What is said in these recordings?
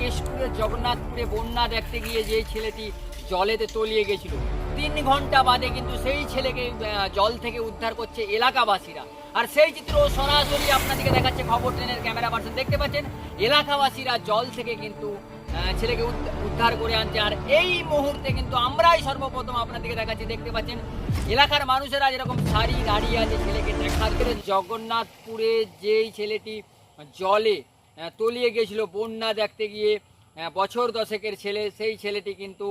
কেশপুরের জগন্নাথপুরে বন্যা দেখতে গিয়ে যে ছেলেটি জলেতে তলিয়ে গেছিল। তিন ঘণ্টা বাদে কিন্তু সেই ছেলেকে জল থেকে উদ্ধার করছে এলাকাবাসীরা। আর সেই চিত্র সরাসরি আপনাদেরকে দেখাচ্ছে খবর ট্রেনের ক্যামেরা পার্সন। দেখতে পাচ্ছেন, এলাকাবাসীরা জল থেকে কিন্তু ছেলেকে উদ্ধ- উদ্ধার করে আনছে। আর এই মুহূর্তে কিন্তু আমরাই সর্বপ্রথম আপনাদেরকে দেখাচ্ছি। দেখতে পাচ্ছেন, এলাকার মানুষেরা যেরকম সারি দাঁড়িয়ে আছে, ছেলেকে দেখার জগন্নাথপুরে যেই ছেলেটি জলে তলিয়ে গেছিল বন্যা দেখতে গিয়ে। বছর দশেকের ছেলে, সেই ছেলেটি কিন্তু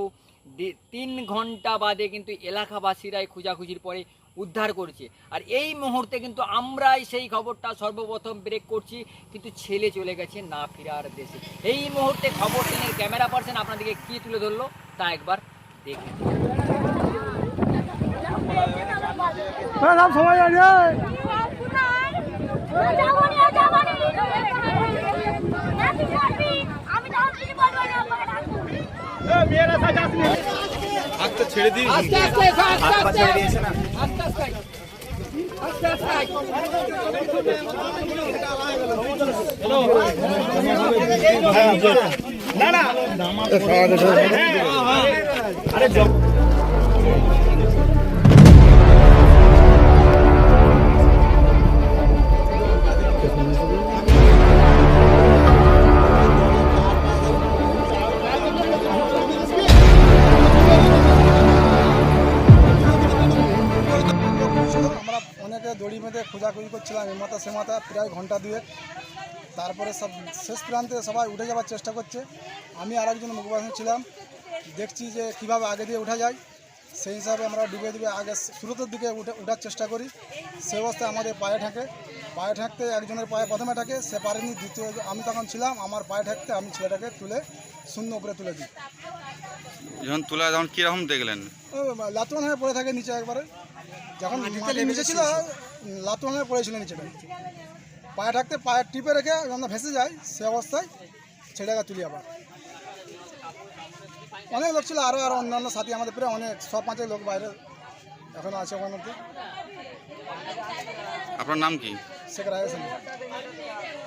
তিন ঘণ্টা বাদে কিন্তু এলাকাবাসীরাই খোঁজাখুঁজির পরে উদ্ধার করছে। আর এই মুহূর্তে কিন্তু আমরাই সেই খবরটা সর্বপ্রথম ব্রেক করছি, কিন্তু ছেলে চলে গেছে না ফেরার দেশে। এই মুহূর্তে খবর টেনের ক্যামেরা পার্সন আপনাদেরকে কি তুলে ধরলো, তা একবার দেখে সব সময় আছে আমি তখন কিছু বলব না আমাকে ডাকবো। হাতটা ছেড়ে দিন। আস্তে আস্তে আস্তে আস্তে আস্তে। আস্তে আস্তে আস্তে। আমরা দড়ি বেঁধে খোঁজাখুঁজি করছিলাম এ মাথা সে মাথা প্রায় ঘণ্টা দুয়েক। তারপরে সব শেষ প্রান্তে সবাই উঠে যাওয়ার চেষ্টা করছে। আমি আর একজন মুখবাসী ছিলাম। দেখছি যে কীভাবে আগে দিয়ে উঠা যায় সেই হিসাবে আমরা ডুবে ডুবে আগে শুরুতের দিকে উঠে ওঠার চেষ্টা করি। সে অবস্থায় আমাদের পায়ে ঠেকে পায়ে ঠেকতে একজনের পায়ে প্রথমে ঠেকে সে পারেনি দ্বিতীয় আমি তখন ছিলাম আমার পায়ে ঠেকতে আমি ছেলেটাকে তুলে শূন্য উপরে তুলে দিই। যখন তোলা তখন কীরকম দেখলেন? লাতুয়ান হয়ে পড়ে থাকে নিচে একবারে। যখন মাটিতে নিচে ছিল লাতু হয়ে পড়েছিল নিচেটা পায়ে থাকতে পায়ে টিপে রেখে যখন ভেসে যায় সে অবস্থায় ছেলেটাকে তুলি আবার। অনেক লোক ছিল আরও আরও অন্যান্য সাথী আমাদের প্রায় অনেক সব পাঁচের লোক বাইরে এখন আছে ওখানে। আপনার নাম কি? শেখ রায়